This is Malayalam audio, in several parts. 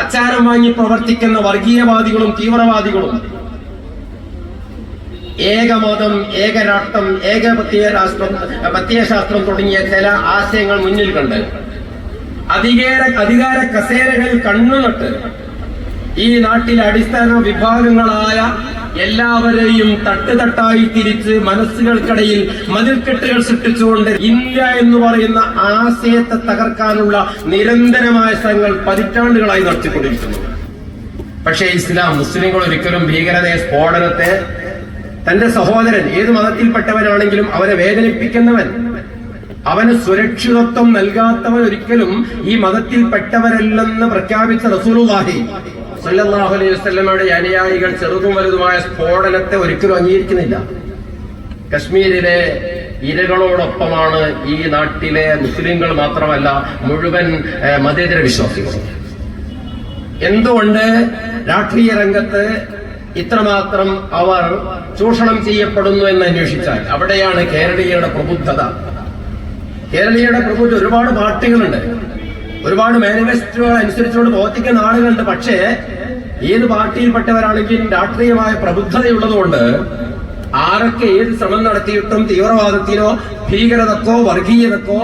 അച്ചാരം വാങ്ങി പ്രവർത്തിക്കുന്ന വർഗീയവാദികളും തീവ്രവാദികളും. ഏകമതം ഏകരാഷ്ട്രം ഏകപത്യ രാഷ്ട്രം പത്യശാസ്ത്രം തുടങ്ങിയ ചില ആശയങ്ങൾ മുന്നിൽ കണ്ട് അധികാര അധികാര കസേരകളിൽ കണ്ണുനട്ട് ഈ നാട്ടിലെ അടിസ്ഥാന വിഭാഗങ്ങളായ എല്ലാവരെയും തട്ടുതട്ടായി തിരിച്ച് മനസ്സുകൾക്കിടയിൽ മതിൽക്കെട്ടുകൾ സൃഷ്ടിച്ചുകൊണ്ട് ഇന്ത്യ എന്ന് പറയുന്ന ആശയത്തെ തകർക്കാനുള്ള നിരന്തരമായ ശ്രമങ്ങൾ പതിറ്റാണ്ടുകളായി നടത്തിക്കൊണ്ടിരിക്കുന്നു. പക്ഷേ ഇസ്ലാം മുസ്ലിങ്ങൾ ഒരിക്കലും ഭീകരതയെ സ്ഫോടനത്തെ തന്റെ സഹോദരൻ ഏത് മതത്തിൽപ്പെട്ടവനാണെങ്കിലും അവരെ വേദനിപ്പിക്കുന്നവൻ അവന് സുരക്ഷിതത്വം നൽകാത്തവൻ ഒരിക്കലും ഈ മതത്തിൽപ്പെട്ടവരല്ലെന്ന് പ്രഖ്യാപിച്ച റസൂലുള്ളാഹി സല്ലല്ലാഹു അലൈഹി വസല്ലമയുടെ അനുയായികൾ ചെറുതും വലുതുമായ സ്ഫോടനത്തെ ഒരിക്കലും അംഗീകരിക്കുന്നില്ല. കശ്മീരിലെ ഇരകളോടൊപ്പമാണ് ഈ നാട്ടിലെ മുസ്ലിങ്ങൾ മാത്രമല്ല മുഴുവൻ മതേതര വിശ്വാസികൾ എന്തുകൊണ്ട് രാഷ്ട്രീയ രംഗത്ത് ഇത്രമാത്രം അവർ ചൂഷണം ചെയ്യപ്പെടുന്നു എന്ന് അന്വേഷിച്ചാൽ അവിടെയാണ് കേരളീയരുടെ പ്രബുദ്ധത. കേരളീയരുടെ പ്രബുദ്ധ ഒരുപാട് പാർട്ടികളുണ്ട്. ഒരുപാട് മാനിഫെസ്റ്റോകൾ അനുസരിച്ചുകൊണ്ട് പ്രവർത്തിക്കുന്ന ആളുകളുണ്ട്. പക്ഷേ ഏത് പാർട്ടിയിൽപ്പെട്ടവരാണെങ്കിലും രാഷ്ട്രീയമായ പ്രബുദ്ധതയുള്ളതുകൊണ്ട് ആരൊക്കെ ഏത് ശ്രമം നടത്തിയിട്ടും തീവ്രവാദത്തിനോ ഭീകരതക്കോ വർഗീയതക്കോ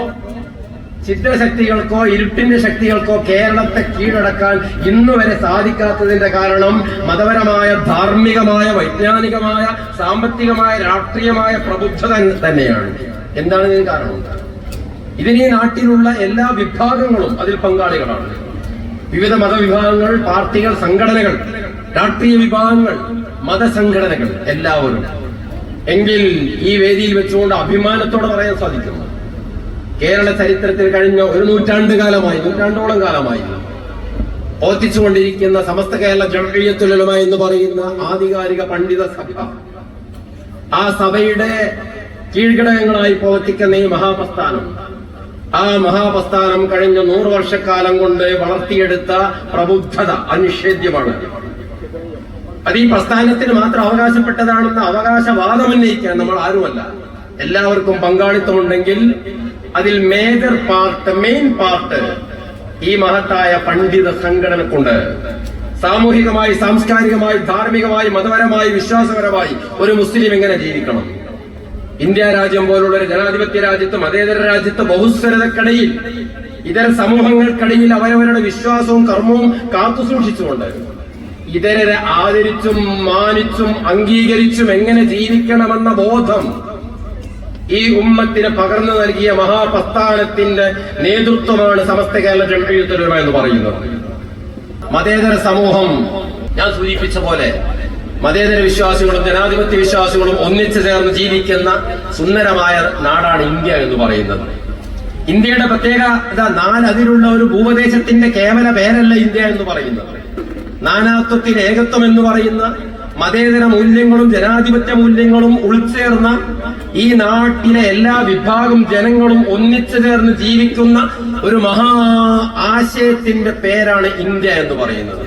ചിത്രശക്തികൾക്കോ ഇരുട്ടിന്റെ ശക്തികൾക്കോ കേരളത്തെ കീഴടക്കാൻ ഇന്നു വരെ സാധിക്കാത്തതിന്റെ കാരണം മതപരമായ ധാർമ്മികമായ വൈജ്ഞാനികമായ സാമ്പത്തികമായ രാഷ്ട്രീയമായ പ്രബുദ്ധത തന്നെയാണ്. എന്താണ് ഇതിന് കാരണം? ഇതിന് നാട്ടിലുള്ള എല്ലാ വിഭാഗങ്ങളും അതിൽ പങ്കാളികളാണ്. വിവിധ മതവിഭാഗങ്ങൾ പാർട്ടികൾ സംഘടനകൾ രാഷ്ട്രീയ വിഭാഗങ്ങൾ മതസംഘടനകൾ എല്ലാവരും എങ്കിൽ ഈ വേദിയിൽ വെച്ചുകൊണ്ട് അഭിമാനത്തോടെ പറയാൻ സാധിക്കുന്നു. കേരള ചരിത്രത്തിൽ കഴിഞ്ഞ ഒരു നൂറ്റാണ്ട് കാലമായി നൂറ്റാണ്ടോളം കാലമായി ഓർത്തിച്ചുകൊണ്ടിരിക്കുന്ന സമസ്ത കേരള ജമീയത്തുലമ എന്ന് പറയുന്ന ആധികാരിക പണ്ഡിത സഭ ആ സഭയുടെ കീഴ്ഘടകങ്ങളായി പ്രവർത്തിക്കുന്ന ഈ മഹാപ്രസ്ഥാനം ആ മഹാപ്രസ്ഥാനം കഴിഞ്ഞ നൂറ് വർഷക്കാലം കൊണ്ട് വളർത്തിയെടുത്ത പ്രബുദ്ധത അനിഷേധ്യമാണ്. അത് ഈ പ്രസ്ഥാനത്തിന് മാത്രം അവകാശപ്പെട്ടതാണെന്ന് അവകാശവാദം ഉന്നയിക്കാൻ നമ്മൾ ആരുമല്ല. എല്ലാവർക്കും പങ്കാളിത്തമുണ്ടെങ്കിൽ അതിൽ മേജർ പാർട്ട് മെയിൻ പാർട്ട് ഈ മഹത്തായ പണ്ഡിത സംഘടനക്കുണ്ട്. സാമൂഹികമായി സാംസ്കാരികമായി ധാർമ്മികമായി മതപരമായി വിശ്വാസപരമായി ഒരു മുസ്ലിം എങ്ങനെ ജീവിക്കണം? ഇന്ത്യ രാജ്യം പോലുള്ള ഒരു ജനാധിപത്യ രാജ്യത്ത് മതേതര രാജ്യത്ത് ബഹുസ്വരതക്കടയിൽ ഇതര സമൂഹങ്ങൾക്കിടയിൽ അവരവരുടെ വിശ്വാസവും കർമ്മവും കാത്തുസൂക്ഷിച്ചുകൊണ്ട് ഇതരരെ ആദരിച്ചും മാനിച്ചും അംഗീകരിച്ചും എങ്ങനെ ജീവിക്കണമെന്ന ബോധം ഈ ഉമ്മത്തിന് പകർന്നു നൽകിയ മഹാപ്രസ്ഥാനത്തിന്റെ നേതൃത്വമാണ് സമസ്ത കേരള ജംഹീയത്തുലമ എന്ന് പറയുന്നത്. മതേതര സമൂഹം ഞാൻ സൂചിപ്പിച്ച പോലെ മതേതര വിശ്വാസികളും ജനാധിപത്യ വിശ്വാസികളും ഒന്നിച്ചു ചേർന്ന് ജീവിക്കുന്ന സുന്ദരമായ നാടാണ് ഇന്ത്യ എന്ന് പറയുന്നത്. ഇന്ത്യയുടെ പ്രത്യേകത നാലതിലുള്ള ഒരു ഭൂപദേശത്തിന്റെ കേവല പേരല്ല ഇന്ത്യ എന്ന് പറയുന്നത്. നാനാത്വത്തിന് ഏകത്വം എന്ന് പറയുന്ന മതേതര മൂല്യങ്ങളും ജനാധിപത്യ മൂല്യങ്ങളും ഉൾച്ചേർന്ന ഈ നാട്ടിലെ എല്ലാ വിഭാഗം ജനങ്ങളും ഒന്നിച്ചു ചേർന്ന് ജീവിക്കുന്ന ഒരു മഹാ ആശയത്തിന്റെ പേരാണ് ഇന്ത്യ എന്ന് പറയുന്നത്.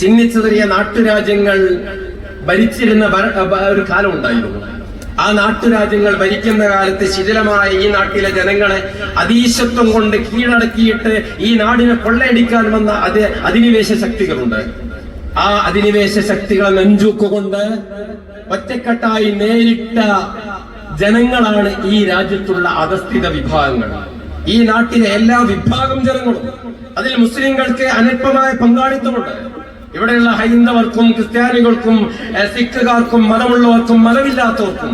ചിഹ്നിച്ചെറിയ നാട്ടുരാജ്യങ്ങൾ ഭരിച്ചിരുന്ന ഒരു കാലം ഉണ്ടായിരുന്നു. ആ നാട്ടുരാജ്യങ്ങൾ ഭരിക്കുന്ന കാലത്ത് ശിഥിലമായ ഈ നാട്ടിലെ ജനങ്ങളെ അതീശത്വം കൊണ്ട് കീഴടക്കിയിട്ട് ഈ നാടിനെ കൊള്ളയടിക്കാൻ വന്ന അത് അധിനിവേശ ശക്തികളുണ്ട്. ആ അധിനിവേശ ശക്തികളെ നെഞ്ചൂക്കുകൊണ്ട് ഒറ്റക്കെട്ടായി നേരിട്ട ജനങ്ങളാണ് ഈ രാജ്യത്തുള്ള അധസ്ഥിത വിഭാഗങ്ങൾ. ഈ നാട്ടിലെ എല്ലാ വിഭാഗം ജനങ്ങളും അതിൽ മുസ്ലിങ്ങൾക്ക് അനൽപമായ പങ്കാളിത്തമുണ്ട്. ഇവിടെയുള്ള ഹൈന്ദവർക്കും ക്രിസ്ത്യാനികൾക്കും സിഖുകാർക്കും മതമുള്ളവർക്കും മതമില്ലാത്തവർക്കും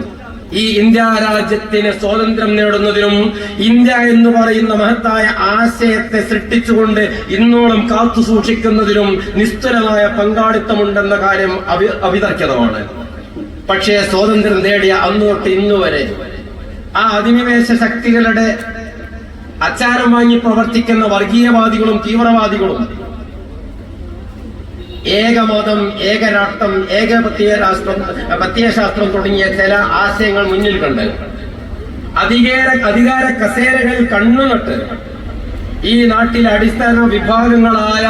ഈ ഇന്ത്യ രാജ്യത്തിന് സ്വാതന്ത്ര്യം നേടുന്നതിനും ഇന്ത്യ എന്ന് പറയുന്ന മഹത്തായ ആശയത്തെ സൃഷ്ടിച്ചുകൊണ്ട് ഇന്നോളം കാത്തു സൂക്ഷിക്കുന്നതിനും നിസ്തുലമായ പങ്കാളിത്തമുണ്ടെന്ന കാര്യം അവിതർക്കതമാണ്. പക്ഷേ സ്വാതന്ത്ര്യം നേടിയ അന്നോട്ട് ഇന്നുവരെ ആ അധിനിവേശ ശക്തികളുടെ അച്ചാരം വാങ്ങി പ്രവർത്തിക്കുന്ന വർഗീയവാദികളും തീവ്രവാദികളും ഏകമതം ഏകരാഷ്ട്രം ഏകപത്യ രാഷ്ട്രം പത്യശാസ്ത്രം തുടങ്ങിയ ചില ആശയങ്ങൾ മുന്നിൽ കണ്ട് അധികാര അധികാര കസേരകൾ കണ്ണുനട്ട് ഈ നാട്ടിലെ അടിസ്ഥാന വിഭാഗങ്ങളായ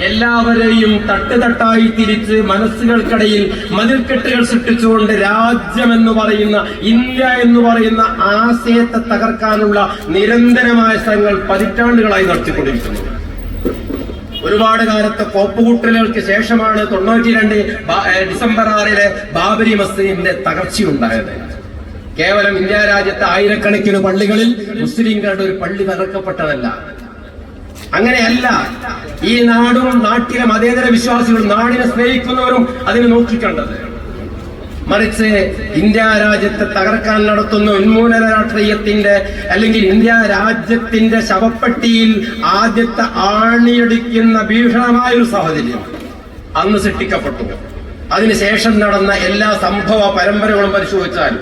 എല്ലാവരെയും തട്ടുതട്ടായി തിരിച്ച് മനസ്സുകൾക്കിടയിൽ മതിൽക്കെട്ടുകൾ സൃഷ്ടിച്ചുകൊണ്ട് രാജ്യം എന്ന് പറയുന്ന ഇന്ത്യ എന്ന് പറയുന്ന ആശയത്തെ തകർക്കാനുള്ള നിരന്തരമായ ശ്രമങ്ങൾ പതിറ്റാണ്ടുകളായി നടത്തിക്കൊണ്ടിരിക്കുന്നു. ഒരുപാട് കാലത്തെ കോപ്പുകൂട്ടലുകൾക്ക് ശേഷമാണ് തൊണ്ണൂറ്റി രണ്ട് ഡിസംബർ ആറിലെ ബാബരി മസ്ജിദിന്റെ തകർച്ചയുണ്ടായത്. കേവലം ഇന്ത്യ രാജ്യത്തെ ആയിരക്കണക്കിന് പള്ളികളിൽ മുസ്ലിംകളുടെ ഒരു പള്ളി തകർക്കപ്പെട്ടതല്ല. അങ്ങനെയല്ല ഈ നാടും നാട്ടിലെ മതേതര വിശ്വാസികളും നാടിനെ സ്നേഹിക്കുന്നവരും അതിന് നോക്കിക്കണ്ടത്. മറിച്ച് ഇന്ത്യ രാജ്യത്തെ തകർക്കാൻ നടത്തുന്ന ഉന്മൂലന രാഷ്ട്രീയത്തിന്റെ അല്ലെങ്കിൽ ഇന്ത്യ രാജ്യത്തിന്റെ ശവപ്പെട്ടിയിൽ ആദ്യത്തെ ആണിയടിക്കുന്ന ഭീഷണമായ ഒരു സാഹചര്യം അന്ന് സൃഷ്ടിക്കപ്പെട്ടു. അതിനുശേഷം നടന്ന എല്ലാ സംഭവ പരമ്പരകളും പരിശോധിച്ചാൽ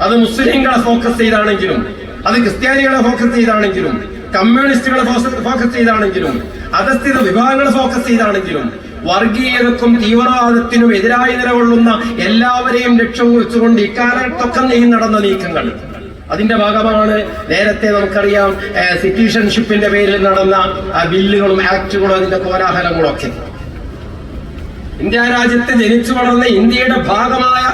അത് മുസ്ലിങ്ങളെ ഫോക്കസ് ചെയ്താണെങ്കിലും അത് ക്രിസ്ത്യാനികളെ ഫോക്കസ് ചെയ്താണെങ്കിലും കമ്മ്യൂണിസ്റ്റുകളെ ഫോക്കസ് ചെയ്താണെങ്കിലും അധസ്ഥിത വിഭാഗങ്ങളെ ഫോക്കസ് ചെയ്താണെങ്കിലും വർഗീയതക്കും തീവ്രവാദത്തിനും എതിരായി നിലകൊള്ളുന്ന എല്ലാവരെയും ലക്ഷ്യം കുറിച്ചുകൊണ്ട് ഇക്കാലത്തൊക്കെ നീ നടന്ന നീക്കങ്ങൾ. അതിന്റെ ഭാഗമാണ് നേരത്തെ നമുക്കറിയാം സിറ്റിസൺഷിപ്പിന്റെ പേരിൽ നടന്ന ബില്ലുകളും ആക്ടുകളും അതിന്റെ കോലാഹലങ്ങളും ഒക്കെ ഇന്ത്യ രാജ്യത്ത് ജനിച്ചു വളർന്ന ഇന്ത്യയുടെ ഭാഗമായ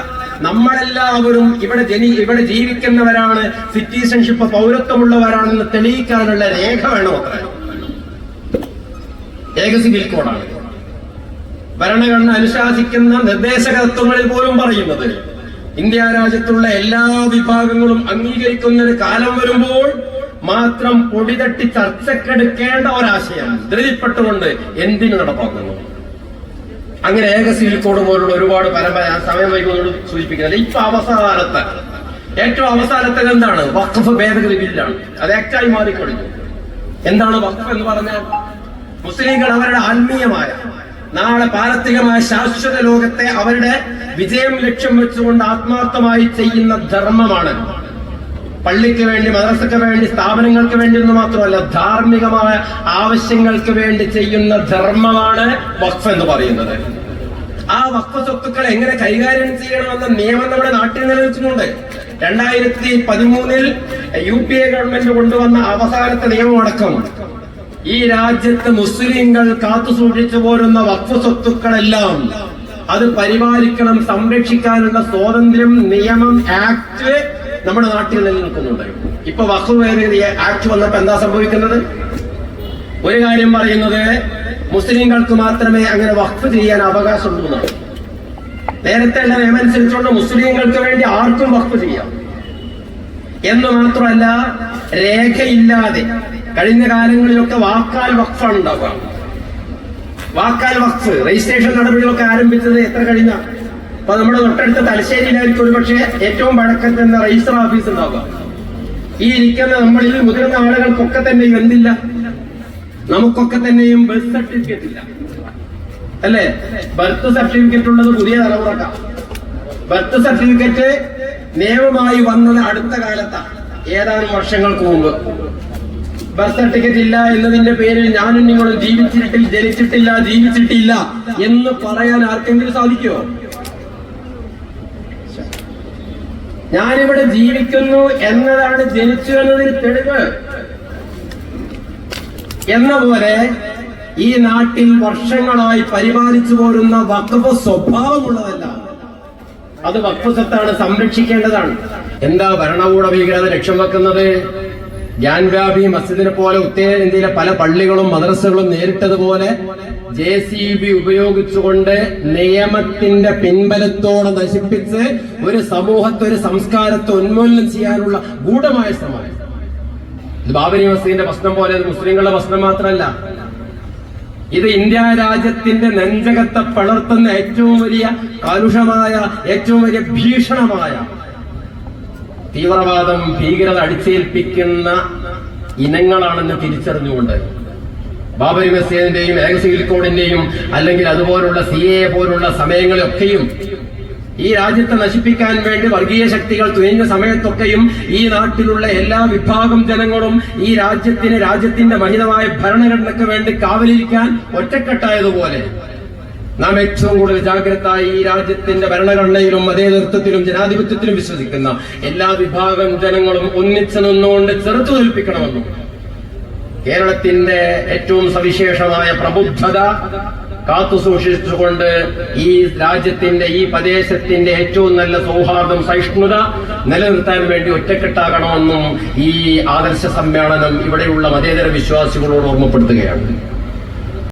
നമ്മളെല്ലാവരും ഇവിടെ ജനി ഇവിടെ ജീവിക്കുന്നവരാണ് സിറ്റിസൺഷിപ്പ് പൗരത്വമുള്ളവരാണെന്ന് തെളിയിക്കാനുള്ള രേഖ വേണം അത്ര. ഏക സിവിൽ കോഡാണ്. ഭരണഘടന അനുശാസിക്കുന്ന നിർദ്ദേശക തത്വങ്ങളിൽ പോലും പറയുന്നത് ഇന്ത്യ രാജ്യത്തുള്ള എല്ലാ വിഭാഗങ്ങളും അംഗീകരിക്കുന്ന ഒരു കാലം വരുമ്പോൾ മാത്രം പൊടിതട്ടി ചർച്ചക്കെടുക്കേണ്ട ഒരാശയാണ് ധൃതിപ്പെട്ടുകൊണ്ട് എന്തിനു നടപ്പാക്കുന്നു? അങ്ങനെ ഏക സിവിൽ കോഡ് പോലുള്ള ഒരുപാട് പരമ്പര സമയം വൈകുന്നത് സൂചിപ്പിക്കുന്നത് ഇപ്പൊ അവസാനത്തെ ഏറ്റവും അവസാനത്തെ എന്താണ്? വഖഫ് ഭേദഗതി ബില്ലാണ്. അത് ആക്റ്റായി മാറിക്കൊടുക്കും എന്താണ് വഖഫ് എന്ന് പറഞ്ഞാൽ? മുസ്ലിങ്ങൾ അവരുടെ ആത്മീയമായ നാളെ പാരത്തികമായ ശാശ്വത ലോകത്തെ അവരുടെ വിജയം ലക്ഷ്യം വെച്ചുകൊണ്ട് ആത്മാർത്ഥമായി ചെയ്യുന്ന ധർമ്മമാണ്. പള്ളിക്ക് വേണ്ടി മദ്രസക്ക് വേണ്ടി സ്ഥാപനങ്ങൾക്ക് വേണ്ടി എന്ന് മാത്രമല്ല ധാർമ്മികമായ ആവശ്യങ്ങൾക്ക് വേണ്ടി ചെയ്യുന്ന ധർമ്മമാണ് വഖഫ് എന്ന് പറയുന്നത്. ആ വഖഫ് സ്വത്തുക്കൾ എങ്ങനെ കൈകാര്യം ചെയ്യണമെന്ന നിയമം നമ്മുടെ നാട്ടിൽ നിലനിൽക്കുന്നുണ്ട്. രണ്ടായിരത്തി പതിമൂന്നിൽ യു പി എ ഗവൺമെന്റ് കൊണ്ടുവന്ന അവസാനത്തെ നിയമമടക്കം ഈ രാജ്യത്ത് മുസ്ലിങ്ങൾ കാത്തു സൂക്ഷിച്ചു പോരുന്ന വക്ഫ സ്വത്തുക്കളെല്ലാം അത് പരിപാലിക്കണം സംരക്ഷിക്കാനുള്ള സ്വാതന്ത്ര്യം നിയമം ആക്ട് നമ്മുടെ നാട്ടിൽ നിലനിൽക്കുന്നുണ്ട്. ഇപ്പൊ വഖഫ് ഭേദഗതി ആക്ട് വന്നപ്പോ എന്താ സംഭവിക്കുന്നത്? ഒരു കാര്യം പറയുന്നത് മുസ്ലിങ്ങൾക്ക് മാത്രമേ അങ്ങനെ വഖഫ് ചെയ്യാൻ അവകാശമുള്ളൂ എന്നാണ്. നേരത്തെ ഉള്ള നിയമം അനുസരിച്ചുകൊണ്ട് മുസ്ലിങ്ങൾക്ക് വേണ്ടി ആർക്കും വഖഫ് ചെയ്യാം. എന്ന് മാത്രമല്ല രേഖയില്ലാതെ കഴിഞ്ഞ കാലങ്ങളിലൊക്കെ വാക്കാൽ വഖഫാണ് ഉണ്ടാവുക. വാക്കാൽ വഖഫ് രജിസ്ട്രേഷൻ നടപടികളൊക്കെ ആരംഭിച്ചത് എത്ര കഴിഞ്ഞ? അപ്പൊ നമ്മുടെ തൊട്ടടുത്ത തലശ്ശേരിയിലായിരിക്കും ഒരുപക്ഷെ ഏറ്റവും പഴക്കത്തെ എന്ന രജിസ്റ്റർ ഓഫീസ് ഉണ്ടാവുക. ഈ ഇരിക്കുന്ന നമ്മളിൽ മുതിർന്ന ആളുകൾക്കൊക്കെ തന്നെ എന്തില്ല? നമുക്കൊക്കെ തന്നെയും ബർത്ത് സർട്ടിഫിക്കറ്റ് ഇല്ല. അല്ലേ? ബർത്ത് സർട്ടിഫിക്കറ്റ് ഉള്ളത് പുതിയ തലമുറക്കാം. ബർത്ത് സർട്ടിഫിക്കറ്റ് നിയമമായി വന്നത് അടുത്ത കാലത്താണ് ഏതാനും വർഷങ്ങൾക്ക് മുമ്പ്. ബർത്ത് സർട്ടിഫിക്കറ്റ് ഇല്ല എന്നതിന്റെ പേരിൽ ഞാനും നിങ്ങളും ജീവിച്ചിട്ടില്ല ജനിച്ചിട്ടില്ല ജീവിച്ചിട്ടില്ല എന്ന് പറയാൻ ആർക്കെങ്കിലും സാധിക്കുമോ ഞാനിവിടെ ജീവിക്കുന്നു എന്നതാണ് ജനിച്ചു എന്നതിൽ തെളിവ്. എന്ന പോലെ ഈ നാട്ടിൽ വർഷങ്ങളായി പരിപാലിച്ചു പോരുന്ന വഖഫ് സ്വഭാവമുള്ളതല്ല. അത് വഖഫ് സ്വത്താണ് സംരക്ഷിക്കേണ്ടതാണ്. എന്താ ഭരണകൂട ഭീകരത ലക്ഷ്യം വെക്കുന്നത്? ജ്ഞാൻവ്യാപി മസ്ജിദിനെ പോലെ ഉത്തരേന്ത്യയിലെ പല പള്ളികളും മദ്രസകളും നേരിട്ടതുപോലെ ജെ സി ബി ഉപയോഗിച്ചുകൊണ്ട് നിയമത്തിന്റെ പിൻബലത്തോടെ നശിപ്പിച്ച് ഒരു സമൂഹത്തെ ഒരു സംസ്കാരത്തെ ഉന്മൂലനം ചെയ്യാനുള്ള ഗൂഢമായ ശ്രമമാണ്. ഇത് ബാബരി മസ്ജിദിന്റെ പ്രശ്നം പോലെ മുസ്ലിങ്ങളുടെ പ്രശ്നം മാത്രമല്ല. ഇത് ഇന്ത്യ രാജ്യത്തിന്റെ നെഞ്ചകത്തെ പളർത്തുന്ന ഏറ്റവും വലിയ കലുഷമായ ഏറ്റവും വലിയ ഭീഷണമായ തീവ്രവാദം ഭീകരത അടിച്ചേൽപ്പിക്കുന്ന ഇനങ്ങളാണെന്ന് തിരിച്ചറിഞ്ഞുകൊണ്ട് ബാബരി മസ്ജിദിന്റെയും ഏകസിവിൽ കോഡിന്റെയും അല്ലെങ്കിൽ അതുപോലുള്ള സി എ പോലുള്ള സമയങ്ങളൊക്കെയും ഈ രാജ്യത്തെ നശിപ്പിക്കാൻ വേണ്ടി വർഗീയ ശക്തികൾ തുനിഞ്ഞ സമയത്തൊക്കെയും ഈ നാട്ടിലുള്ള എല്ലാ വിഭാഗം ജനങ്ങളും ഈ രാജ്യത്തിന് രാജ്യത്തിന്റെ മഹിതമായ ഭരണഘടനയ്ക്ക് വേണ്ടി കാവലിരിക്കാൻ ഒറ്റക്കെട്ടായതുപോലെ നാം ഏറ്റവും കൂടുതൽ ജാഗ്രത ഈ രാജ്യത്തിന്റെ ഭരണഘടനയിലും അതേ മതേതൃത്വത്തിലും ജനാധിപത്യത്തിലും വിശ്വസിക്കുന്ന എല്ലാ വിഭാഗം ജനങ്ങളും ഒന്നിച്ചു നിന്നുകൊണ്ട് ചെറുത്തു തോൽപ്പിക്കണമെന്നും കേരളത്തിന്റെ ഏറ്റവും സവിശേഷമായ പ്രബുദ്ധത കാത്തുസൂക്ഷിച്ചുകൊണ്ട് ഈ രാജ്യത്തിന്റെ ഈ പ്രദേശത്തിന്റെ ഏറ്റവും നല്ല സൗഹാർദ്ദം സഹിഷ്ണുത നിലനിർത്താൻ വേണ്ടി ഒറ്റക്കെട്ടാകണമെന്നും ഈ ആദർശ സമ്മേളനം ഇവിടെയുള്ള മതേതര വിശ്വാസികളോട് ഓർമ്മപ്പെടുത്തുകയാണ്.